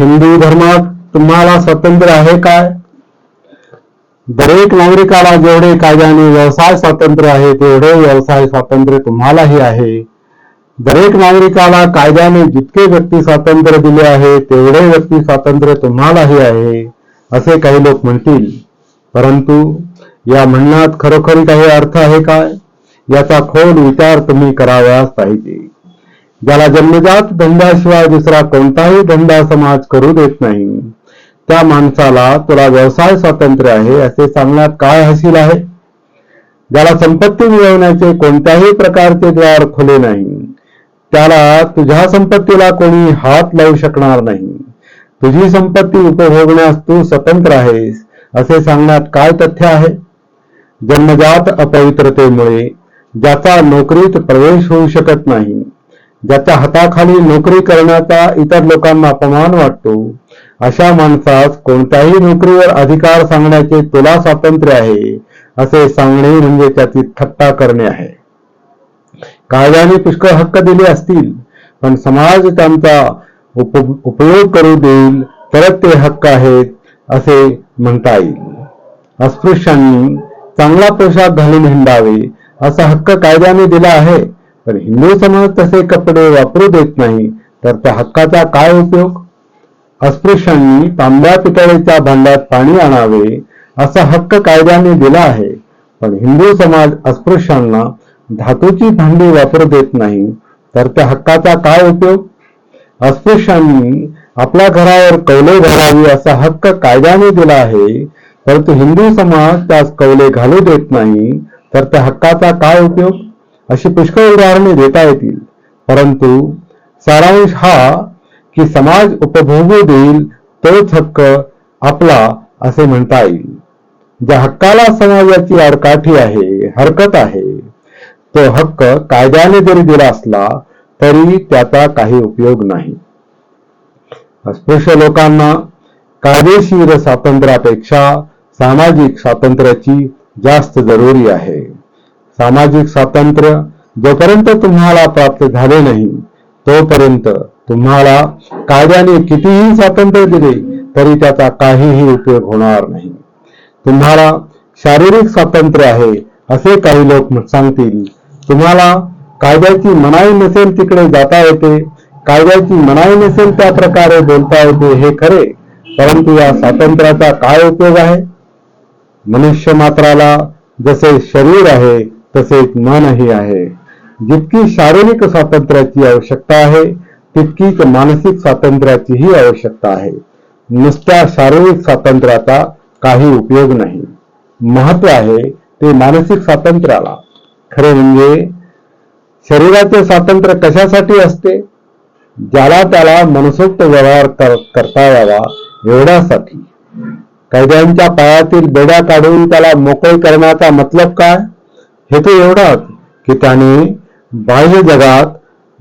हिंदू धर्मात तुम्हाला स्वातंत्र्य आहे काय? दरेक नागरिकाला जेवढे कायद्याने व्यवसाय स्वातंत्र्य आहे तेवढे व्यवसाय स्वातंत्र्य तुम्हालाही आहे. दरेक नागरिकाला कायद्याने जितके व्यक्ती स्वातंत्र्य दिले आहे तेवढे व्यक्ती स्वातंत्र्य तुम्हालाही आहे असे काही लोक म्हणतील. परंतु या म्हणण्यात खरोखरी काही अर्थ आहे काय? याचा खोल विचार तुम्ही करावयास पाहिजे. ज्याला जन्मजात धंद्याशिवाय दुसरा कोणताही धंदा समाज करू देत नाही. त्या माणसाला तुला व्यवसाय स्वातंत्र्य आहे, असे सांगण्यात काय हसील आहे? ज्याला संपत्ती मिळवण्याचे कोणत्याही प्रकारचे द्वार खुले नाही. त्याला तुझ्या संपत्तीला कोणी हात लावू शकणार नाही. तुझी संपत्ती उपभोगण्यास तू स्वतंत्र आहेस, असे सांगण्यात काय तथ्य आहे? जन्मजात अपवित्रतेमुळे ज्याचा नोकरीत प्रवेश होऊ शकत नाही ज्याच्या हाताखाली नोकरी करण्याचा इतर लोकांना अपमान वाटतो अशा माणसास कोणत्याही नोकरीवर अधिकार सांगण्याचे तुला स्वातंत्र्य आहे असे सांगणे म्हणजे त्याची थट्टा करणे आहे. कायद्याने पुष्कळ हक्क दिले असतील पण समाज त्यांचा उप उपयोग करू देईल तरच ते हक्क आहेत असे म्हणता येईल. अस्पृश्यांनी चांगला पोशाख घालून हिंडावे असा हक्क कायद्याने दिला आहे? पण हिंदू समाज तसे कपडे वापरू देत नाही तर त्या हक्काचा काय उपयोग? अस्पृश्यांनी तांब्या पितळेच्या भांड्यात पाणी आणावे असा हक्क कायद्याने दिला आहे. पण हिंदू समाज अस्पृश्यांना धातूची भांडी वापरू देत नाही तर त्या हक्काचा काय उपयोग? अस्पृश्यांनी आपल्या घरावर कौले घालावी असा हक्क कायद्याने दिला आहे परंतु हिंदू समाज त्यास कौले घालू देत नाही तर त्या हक्काचा काय उपयोग? अशी पुष्कळ उदाहरणे देता येतील. परंतु सारांश हा की समाज उपभोगू देईल तोच हक्क आपला असे म्हणता येईल. ज्या हक्काला समाजाची आडकाठी आहे हरकत आहे तो हक्क कायद्याने जरी दिला असला तरी त्याचा काही उपयोग नाही. अस्पृश्य लोकांना कायदेशीर स्वातंत्र्यापेक्षा सामाजिक स्वातंत्र्याची जास्त जरुरी आहे. सामाजिक स्वातंत्र्य जोपर्यंत तुम्हाला प्राप्त झाले नाही तोपर्यंत तुम्हाला कायद्याने कितीही स्वातंत्र्य दिले तरी त्याचा काहीही उपयोग होणार नाही. तुम्हाला शारीरिक स्वातंत्र्य आहे असे काही लोक सांगतील. तुम्हाला कायद्याची मनाई नसेल तिकडे जाता येते कायद्याची मनाई नसेल त्या प्रकारे बोलता येते हे खरे परंतु या स्वातंत्र्याचा काय उपयोग आहे? मनुष्य मात्राला जसे शरीर आहे तसेच मनही आहे. जितकी शारीरिक स्वातंत्र्याची आवश्यकता आहे तितकीच मानसिक स्वातंत्र्याचीही आवश्यकता आहे. नुसत्या शारीरिक स्वातंत्र्याचा काही उपयोग नाही. महत्त्व आहे ते मानसिक स्वातंत्र्याला. खरे म्हणजे शरीराचे स्वातंत्र्य कशासाठी असते? ज्याला त्याला मनसोक्त व्यवहार करता यावा एवढ्यासाठी. कैद्यांच्या पायातील बेड्या काढून त्याला मोकळे करण्याचा मतलब काय? हेतू एवढाच की त्याने बाह्य जगात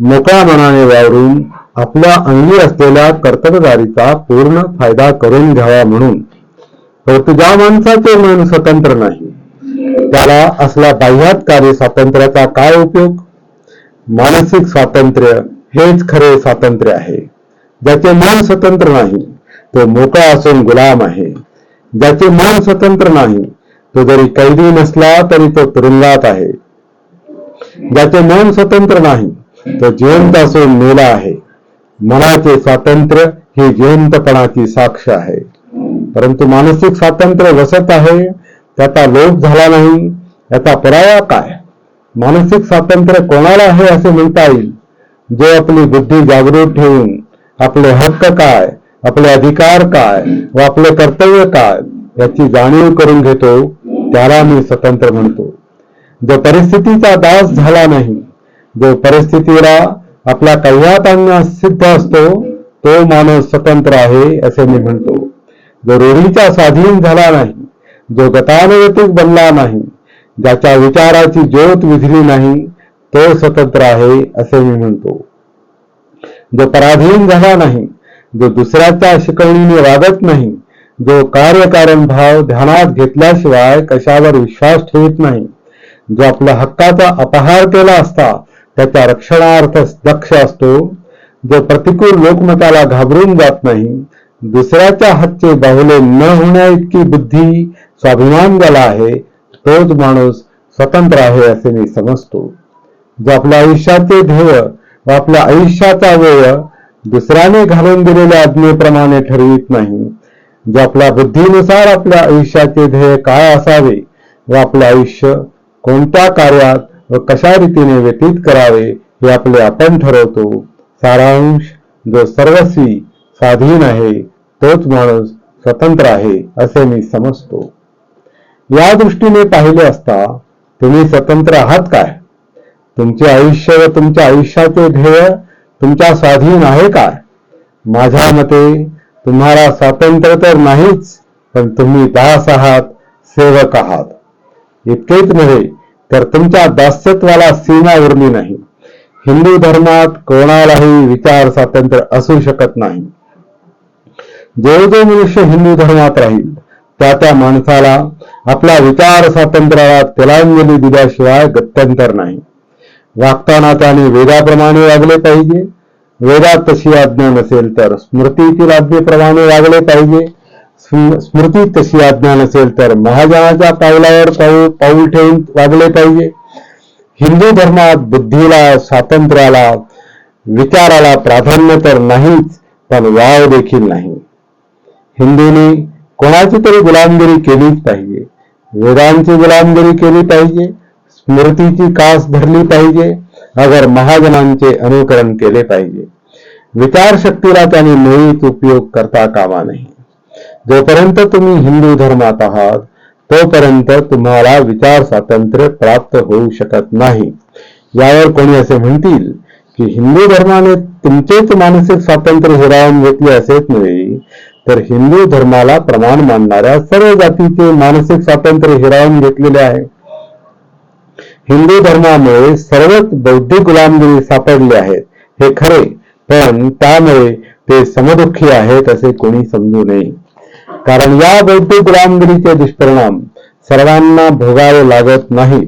मोकळ्या मनाने वावरून आपल्या अंगी असलेल्या कर्तव्यदारीचा पूर्ण फायदा करून घ्यावा म्हणून. परंतु ज्या माणसाचे मन स्वतंत्र नाही. त्याला असल्या बाह्यात कार्य स्वातंत्र्याचा काय उपयोग? मानसिक स्वातंत्र्य हेच खरे स्वातंत्र्य आहे. ज्याचे मन स्वतंत्र नाही तो मोकळा असून गुलाम आहे. ज्याचे मन स्वतंत्र नाही तो जरी कैदी नसला तरी तो तुरुंगात आहे. ज्याचे मन स्वतंत्र नाही तो जिवंत असून मेला आहे. मनाचे स्वातंत्र्य ही जिवंतपणाची साक्ष आहे. परंतु मानसिक स्वातंत्र्य वसत आहे त्याचा लोप झाला नाही याचा पुरावा काय? मानसिक स्वातंत्र्य कोणाला आहे असे म्हणता येईल? जो आपली बुद्धी जागृत ठेवून आपले हक्क काय आपले अधिकार काय व आपले कर्तव्य काय याची जाणीव करून घेतो त्याला मी स्वतंत्र म्हणतो. जो परिस्थितीचा दास झाला नाही जो परिस्थितीला आपल्या कव्यातांना सिद्ध असतो तो माणूस स्वतंत्र आहे असे मी म्हणतो. जो रूढीचा स्वाधीन झाला नाही जो गतानुगतिक बनला नाही ज्याच्या विचाराची ज्योत विझली नाही तो स्वतंत्र आहे असे मी म्हणतो. जो पराधीन झाला नाही जो दुसऱ्याच्या शिकवणीने वागत नाही जो कार्यकारण भाव ध्यानात घेतल्याशिवाय कशावर विश्वास ठेवत नाही जो आपल्या हक्काचा अपहार केला असता त्याच्या रक्षणार्थ दक्ष असतो जो प्रतिकूल लोकमताला घाबरून जात नाही दुसऱ्याच्या हातचे बाहुले न होण्या इतकी बुद्धी स्वाभिमान ज्याला आहे तोच माणूस स्वतंत्र आहे असे मी समजतो. जो आपल्या आयुष्याचे ध्येय व आपल्या आयुष्याचा वेळ दुसऱ्याने घालून दिलेल्या आज्ञेप्रमाणे ठरवित नाही जे आपल्या बुद्धीनुसार आपल्या आयुष्याचे ध्येय काय असावे व आपले आयुष्य कोणत्या कार्यात व कशा रीतीने व्यतीत करावे हे आपले आपण ठरवतो. सारांश जो सर्वस्वी स्वाधीन आहे तोच माणूस स्वतंत्र आहे असे मी समजतो. या दृष्टीने पाहिले असता तुम्ही स्वतंत्र आहात काय? तुमचे आयुष्य व तुमच्या आयुष्याचे ध्येय तुमच्या स्वाधीन आहे काय? माझ्या मते तुम्हाला स्वातंत्र्य तर नाहीच पण तुम्ही दास आहात सेवक आहात. इतकेच नव्हे तर तुमच्या दास्यत्वाला सीमा उरली नाही. हिंदू धर्मात कोणालाही विचार स्वातंत्र्य असू शकत नाही. जो जो मनुष्य हिंदू धर्मात राहील त्या त्या माणसाला आपल्या विचार स्वातंत्र्याला तिलांजली दिल्याशिवाय गत्यंतर नाही. वागताना त्याने वेदाप्रमाणे वागले पाहिजे. वेदात तशी आज्ञा नसेल तर स्मृतीतील आज्ञेप्रमाणे वागले पाहिजे। स्म- स्मृतीत तशी आज्ञा नसेल तर महाजनाच्या पावलावर पाऊल पाऊल ठेवून वागले पाहिजे। हिंदू धर्मात बुद्धीला, स्वातंत्र्याला, विचाराला प्राधान्य तर नाहीच, पण वाव देखील नाही. हिंदूंनी कोणाची तरी गुलामगिरी केलीच पाहिजे. वेदांची गुलामगिरी केली पाहिजे. स्मृतीची कास धरली पाहिजे. अगर महाजनांचे अनुकरण केले पाहिजे. विचारशक्तीला त्यांनी मुळीत उपयोग करता कामा नाही जोपर्यंत तुम्ही हिंदू धर्मात आहात तोपर्यंत तुम्हाला विचार स्वातंत्र्य प्राप्त होऊ शकत नाही. यावर कोणी असे म्हणतील की हिंदू धर्माने तुमचेच मानसिक स्वातंत्र्य हिरावून घेतले असेच नव्हे तर हिंदू धर्माला प्रमाण मानणाऱ्या सर्व जातीचे मानसिक स्वातंत्र्य हिरावून घेतलेले आहे. हिंदू धर्मामुळे सर्वच बौद्धिक गुलामगिरी सापडले आहेत. हे खरे पण त्यामुळे ते समदुःखी आहेत असे कोणी समजू नये. कारण या बौद्धिक गुलामगिरीचे दुष्परिणाम सर्वांना भोगावे लागत नाहीत.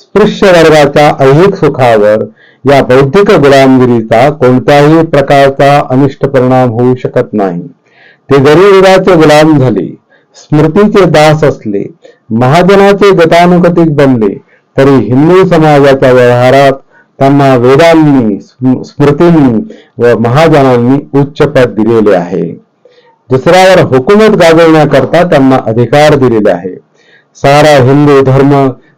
स्पृश्य वर्गाच्या ऐहिक सुखावर या बौद्धिक गुलामगिरीचा कोणत्याही प्रकारचा अनिष्ट परिणाम होऊ शकत नाही. ते गरीबराचे गुलाम झाले स्मृतीचे दास असले महाजनाचे गतानुगतिक बनले तरी हिंदू समाजाच्या व्यवहारात त्यांना वेदांनी स्मृतींनी व महाजनांनी उच्च पद दिलेले आहे. दुसऱ्यावर हुकूमत गाजवण्याकरता त्यांना अधिकार दिलेले आहे. सारा हिंदू धर्म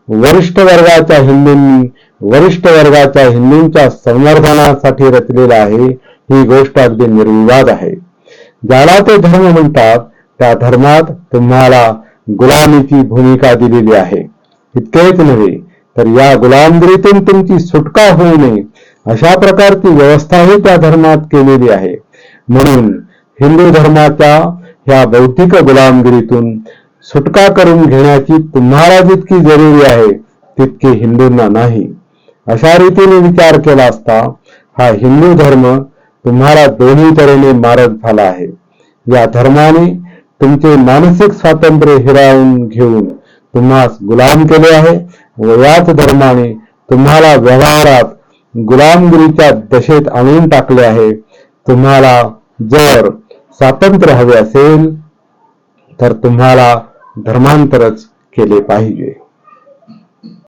वरिष्ठ वर्गाच्या हिंदूंनी वरिष्ठ वर्गाच्या हिंदूंच्या संवर्धनासाठी रचलेला आहे ही गोष्ट अगदी निर्विवाद आहे. ज्याला ते धर्म म्हणतात त्या धर्मात तुम्हाला गुलामीची भूमिका दिलेली आहे. इतकेच नव्हे तर या गुलामगिरीतून तुमची सुटका होऊ नये. अशा प्रकारची व्यवस्थाही त्या धर्मात केलेली आहे. म्हणून हिंदू धर्माच्या ह्या बौद्धिक गुलामगिरीतून सुटका करून घेण्याची तुम्हाला जितकी जरुरी आहे तितकी हिंदूंना नाही. अशा रीतीने विचार केला असता हा हिंदू धर्म तुम्हाला दोन्ही तऱ्हेने मारक झाला आहे. या धर्माने तुमचे मानसिक स्वातंत्र्य हिरावून घेऊन तुम्हाला गुलाम केले आहे व याच धर्माने तुम्हाला व्यवहारात गुलामगिरीच्या दशेत आणून टाकले आहे. तुम्हाला जर स्वातंत्र्य हवे असेल तर तुम्हाला धर्मांतरच केले पाहिजे.